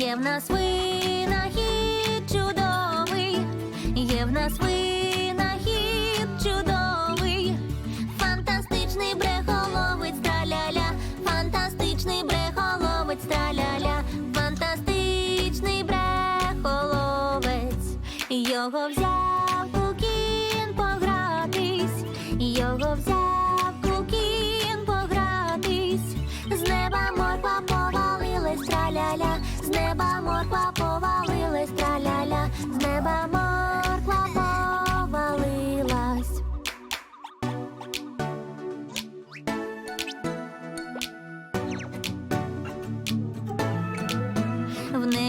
Є в нас винахід чудовий, є в нас винахід чудовий, фантастичний брехоловець траляля, фантастичний брехоловець траляля, фантастичний брехоловець. Його взяв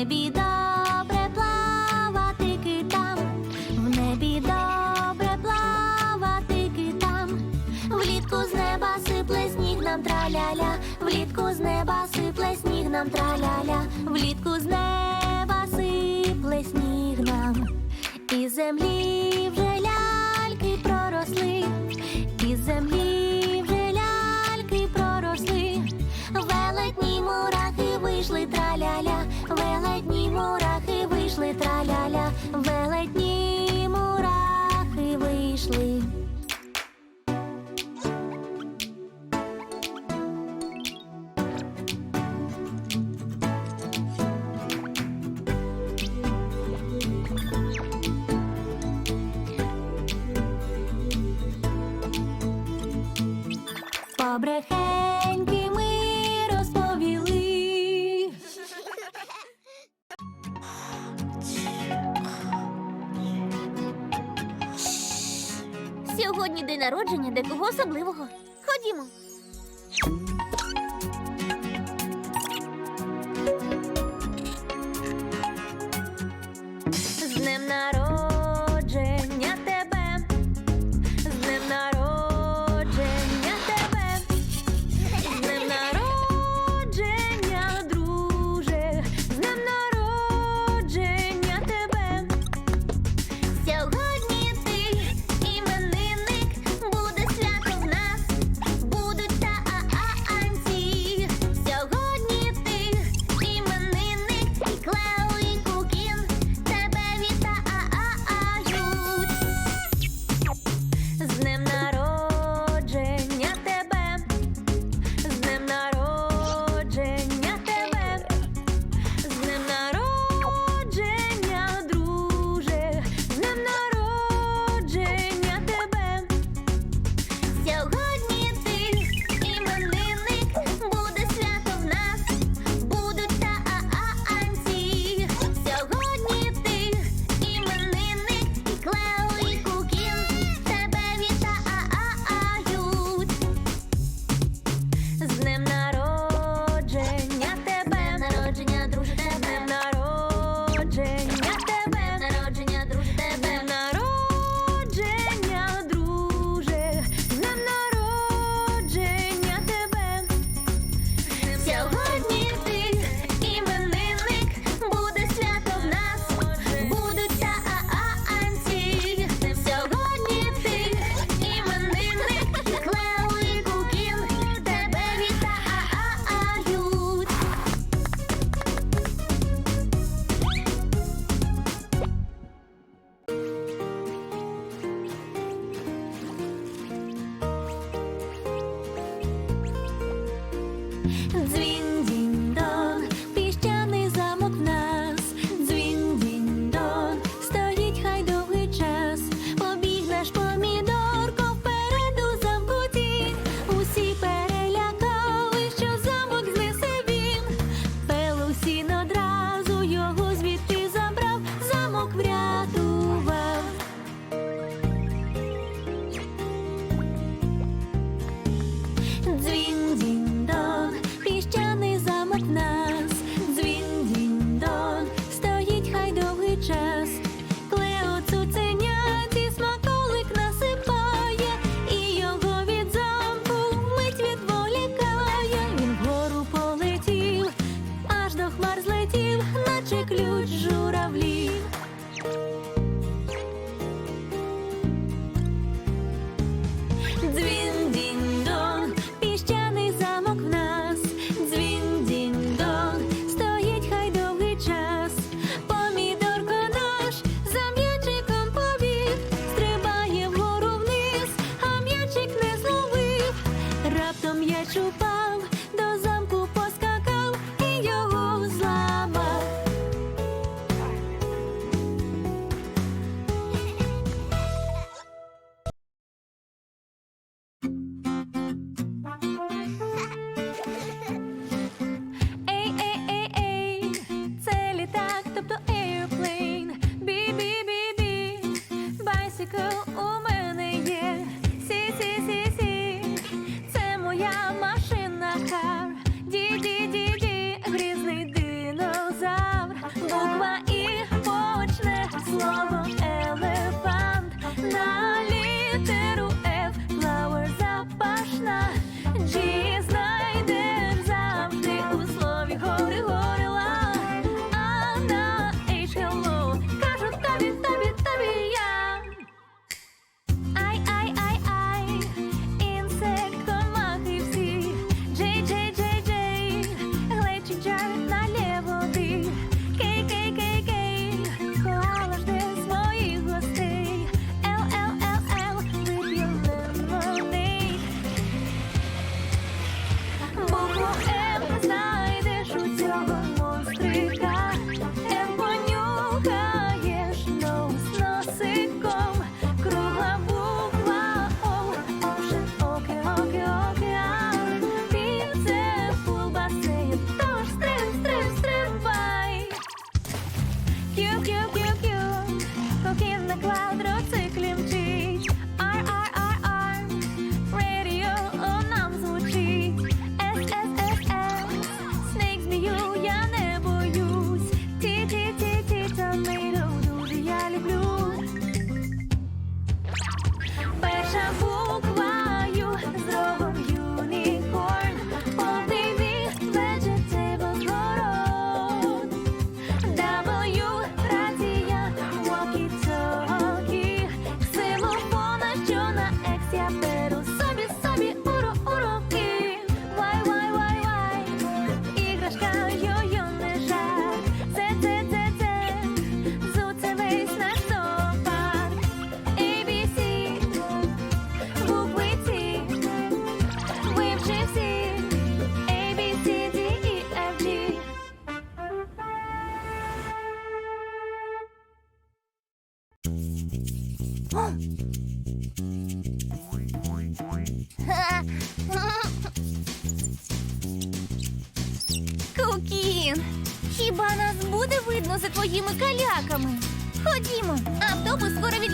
небі добре плавати китам, в небі добре плавати китам, влітку з неба сипле сніг нам траляля, влітку з неба сипле сніг нам траляля, влітку з неба сипле сніг нам, і землі вже ляльки проросли, і землі вже ляльки проросли. Велетні мурахи вийшли траляля, траляля, велетні мурахи вийшли. Побрехеньки народження декого особливого. машина.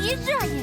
いづらい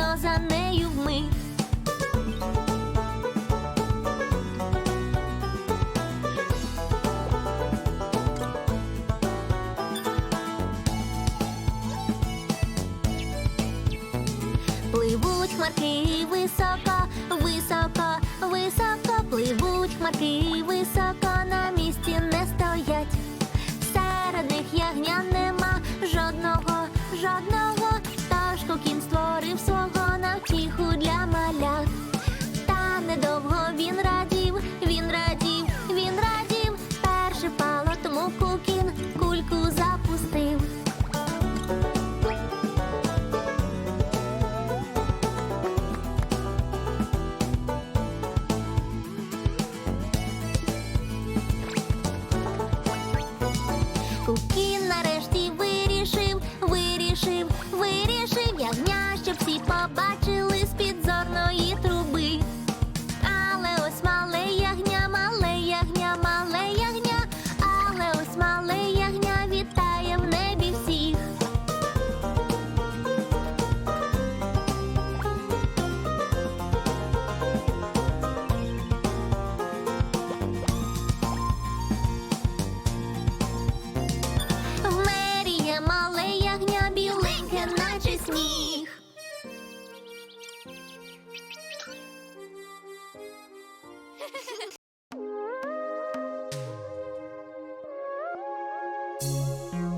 Повільно за нею вмить. Пливуть хмарки високо, високо, високо, пливуть хмарки високо, на місці не стоять. Серед них ягня нема жодного, жодного. Батько кін створив свого навтіху для малят, та недовго він радів. Música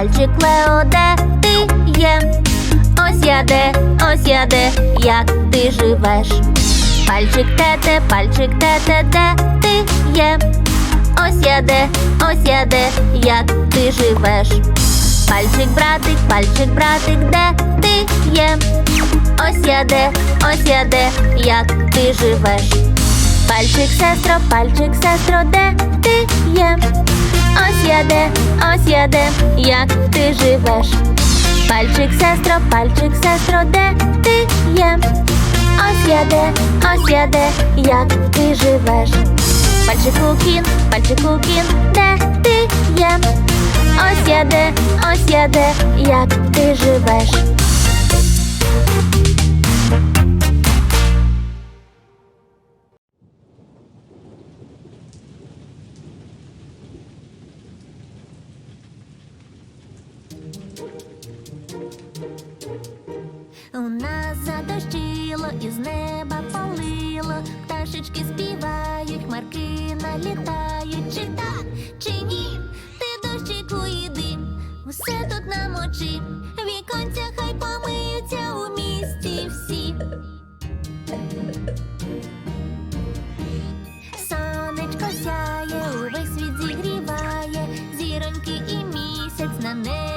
пальчик Лео, де ти є, ось я де, ось я де, як ти живеш. Пальчик тете, пальчик тете, де ти є, ось я де, ось я де, як ти живеш. Пальчик братик, пальчик братик, де ти є, ось я де, ось я де, як ти живеш. Пальчик сестро, пальчик сестро, де ти є ось я де, ось я де, як ти живеш. Пальчик, сестро, пальчик, сестро, де ти є? Ось я де, ось я де, як ти живеш. Пальчику кін, пальчику кін, де ти є? Ось я де, ось я де, як ти живеш. manera.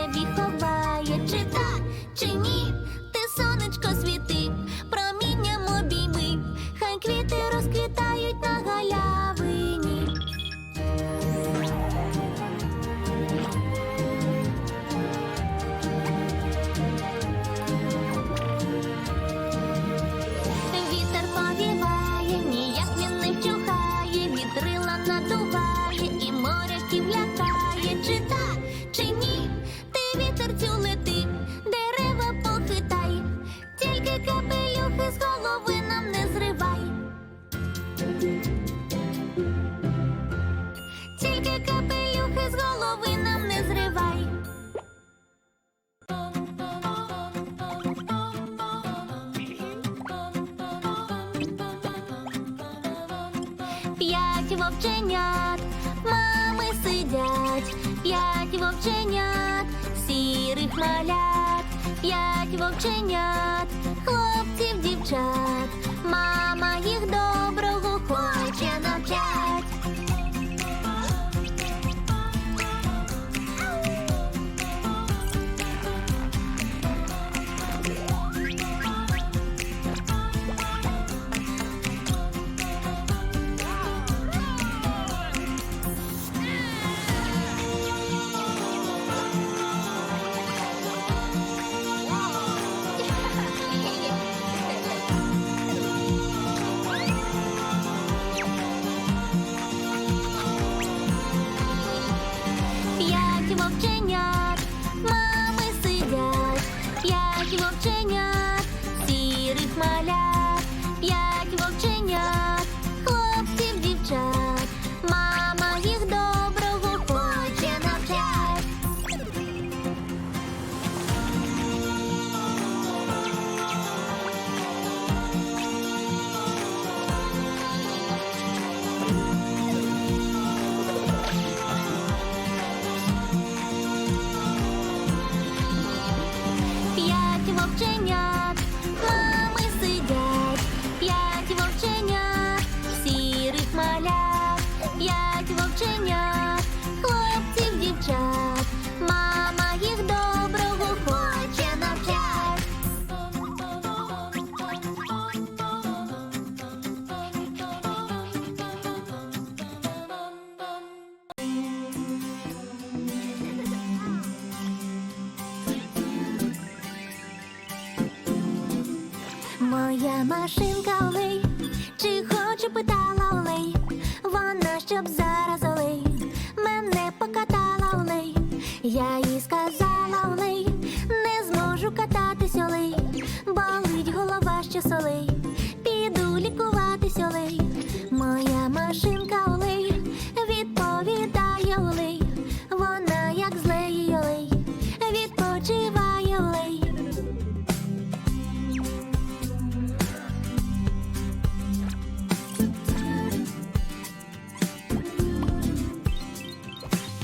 вовченят, мами сидять, п'ять вовченят, сірих малят, п'ять вовченят, хлопців дівчат.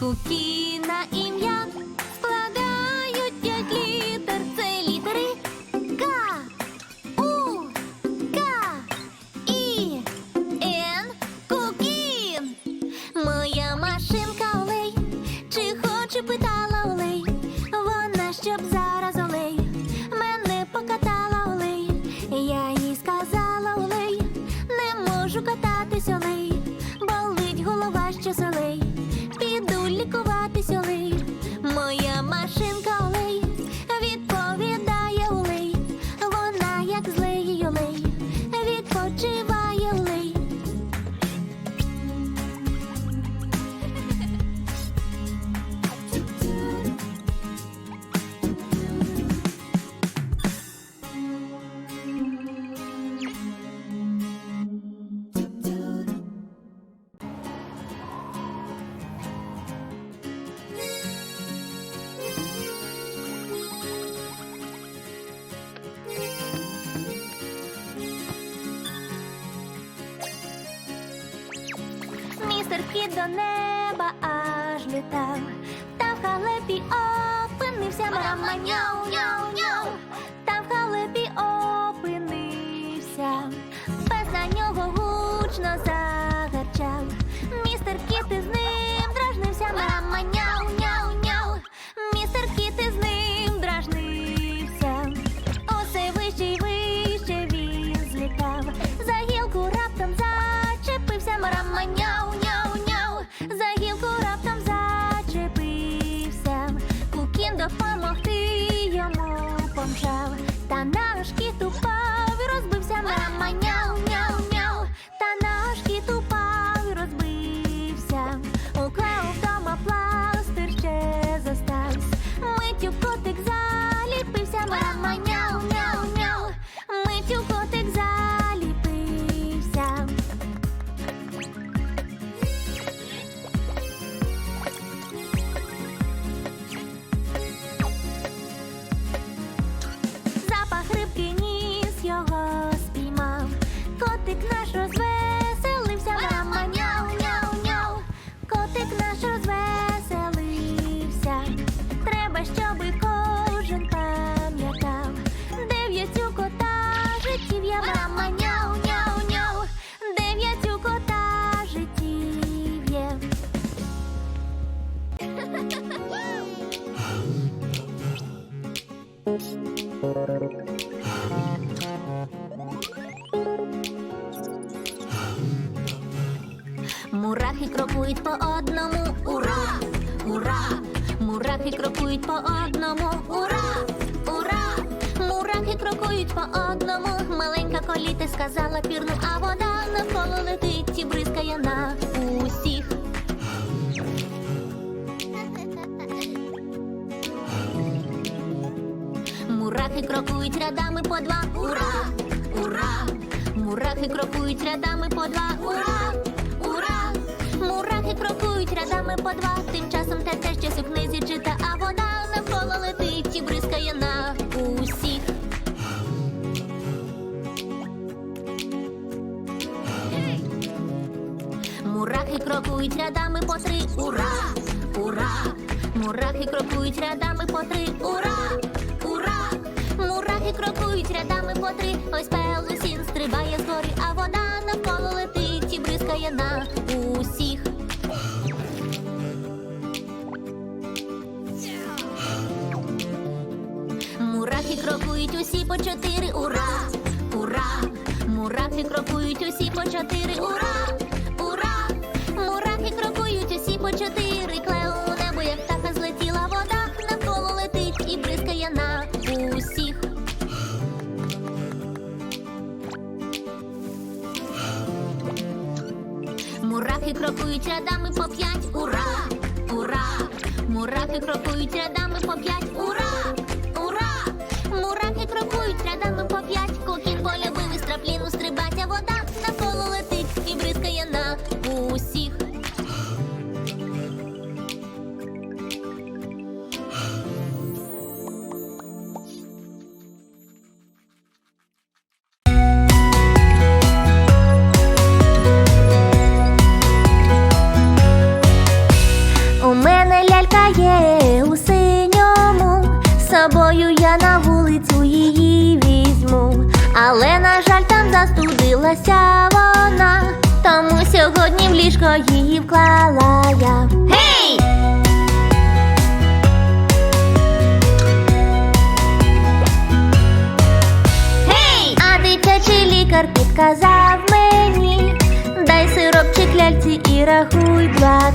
Cookie. Сама няу няу няу там в халепі опинився, пес на нього гучно загарчав. Містер кіт із ним дражнився, мама няу Братик наш розбере. Сказала пірну, а вода навколо летить і бризкає на усіх. Мурахи крокують рядами по два. Ура! Ура! Мурахи крокують рядами по два. Ура! Ура! Мурахи крокують рядами по два. Тим часом те те щось у книзі чита, крокують рядами по три. Ура! Ура! Мурахи крокують рядами по три. Ура! Ура! Мурахи крокують рядами по три. Ось пелусін стрибає згорі, а вода навколо летить і бризкає на усіх. Мурахи крокують усі по чотири. Ура! Ура! Мурахи крокують усі по чотири. Ура! По чотири. Клео у небо, як птаха злетіла вода, навколо летить і бризкає на усіх. Мурахи крокують рядами по п'ять. Ура! Ура! Мурахи крокують рядами по п'ять. Ура! Ура! Мурахи крокують рядами по п'ять. Кокін полюбив із трапліну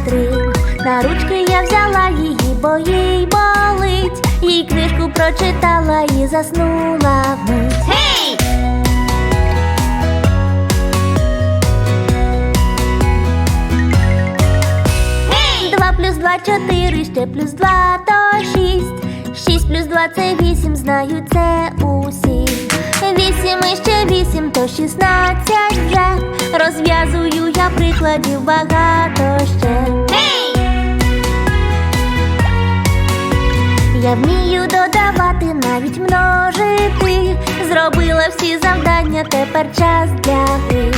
два-три. На ручки я взяла її, бо їй болить. Їй книжку прочитала і заснула вмить. Гей! Два плюс два чотири, ще плюс два то шість. Шість плюс два це вісім, знаю це усі. Вісім і ще вісім, то шістнадцять вже. Розв'язую я прикладів багато ще. Hey! Я вмію додавати, навіть множити. Зробила всі завдання, тепер час для гри.